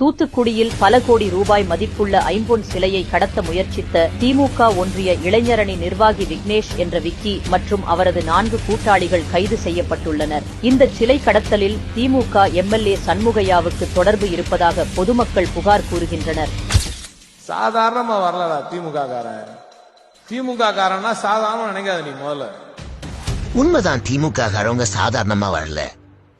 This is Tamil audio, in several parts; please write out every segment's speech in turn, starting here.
தூத்துக்குடியில் பல கோடி ரூபாய் மதிப்புள்ள ஐம்பொன் சிலையை கடத்த முயற்சித்த திமுக ஒன்றிய இளைஞரணி நிர்வாகி விக்னேஷ் என்ற விக்கி மற்றும் அவரது நான்கு கூட்டாளிகள் கைது செய்யப்பட்டுள்ளனர். இந்த சிலை கடத்தலில் திமுக எம்எல்ஏ சண்முகையாவுக்கு தொடர்பு இருப்பதாக பொதுமக்கள் புகார் கூறுகின்றனர். சாதாரணமா வரலடா திமுக காரன் திமுக காரன்னா சாதாரணமா நினைக்காத நீ முதல்ல. உண்மைதான் திமுக காரவங்க சாதாரணமா வரல.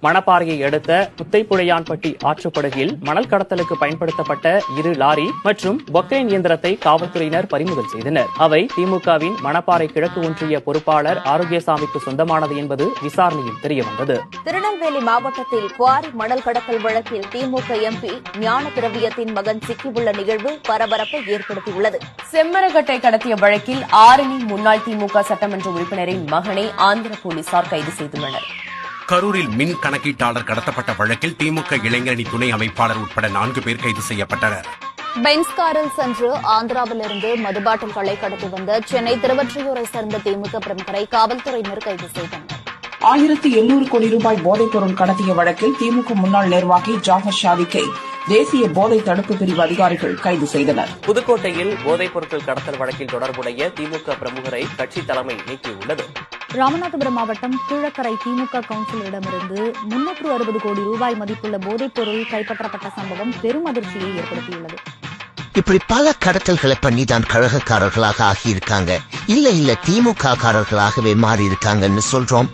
மணப்பாறையை அடுத்த முத்தைப்புழையான்பட்டி ஆற்றுப்படுகையில் மணல் கடத்தலுக்கு பயன்படுத்தப்பட்ட இரு லாரி மற்றும் பொக்கைன் இயந்திரத்தை காவல்துறையினர் பறிமுதல் செய்தனர். அவை திமுகவின் மணப்பாறை கிழக்கு ஒன்றிய பொறுப்பாளர் ஆரோக்கியசாமிக்கு சொந்தமானது என்பது விசாரணையில் தெரியவந்தது. திருநெல்வேலி மாவட்டத்தில் குவாரி மணல் கடத்தல் வழக்கில் திமுக எம்பி ஞான திரவியத்தின் மகன் சிக்கியுள்ள நிகழ்வு பரபரப்பை ஏற்படுத்தியுள்ளது. செம்மரகட்டை கடத்திய வழக்கில் ஆரணி முன்னாள் திமுக சட்டமன்ற உறுப்பினரின் மகனை ஆந்திர போலீசார் கைது செய்துள்ளனர். கரூரில் மின் கணக்கீட்டாளர் கடத்தப்பட்ட வழக்கில் திமுக இளைஞரணி துணை அமைப்பாளர் உட்பட நான்கு பேர் கைது செய்யப்பட்டனர். பென்ஸ் காரில் சென்று ஆந்திராவிலிருந்து மது பாட்டில்களை கடத்தி வந்த சென்னை திருவொற்றியூரை சேர்ந்த திமுக பிரமுகரை காவல்துறையினர் கைது செய்தனர். ஆயிரத்தி எண்ணூறு கோடி ரூபாய் போதைப் பொருள் கடத்திய வழக்கில் திமுக முன்னாள் நிர்வாகி ஜாஃபர் ஷாதிக்கை தேசிய போதை தடுப்பு பிரிவு அதிகாரிகள் கைது செய்தனர். புதுக்கோட்டையில் போதைப் பொருட்கள் கடத்தல் வழக்கில் தொடர்புடைய திமுக பிரமுகரை கட்சி தலைமை நீக்கியுள்ளது. ராமநாதபுரம் மாவட்டம் கீழக்கரை திமுக கவுன்சிலரிடமிருந்து முன்னூற்று அறுபது கோடி ரூபாய் மதிப்புள்ள போதைப் பொருள் கைப்பற்றப்பட்ட சம்பவம் பெரும் அதிர்ச்சியை ஏற்படுத்தியுள்ளது. இப்படி பல கடத்தல்களை பண்ணி தான் கழகக்காரர்களாக ஆகியிருக்காங்க. இல்ல இல்ல திமுக காரர்களாகவே மாறி இருக்காங்கன்னு சொல்றோம்.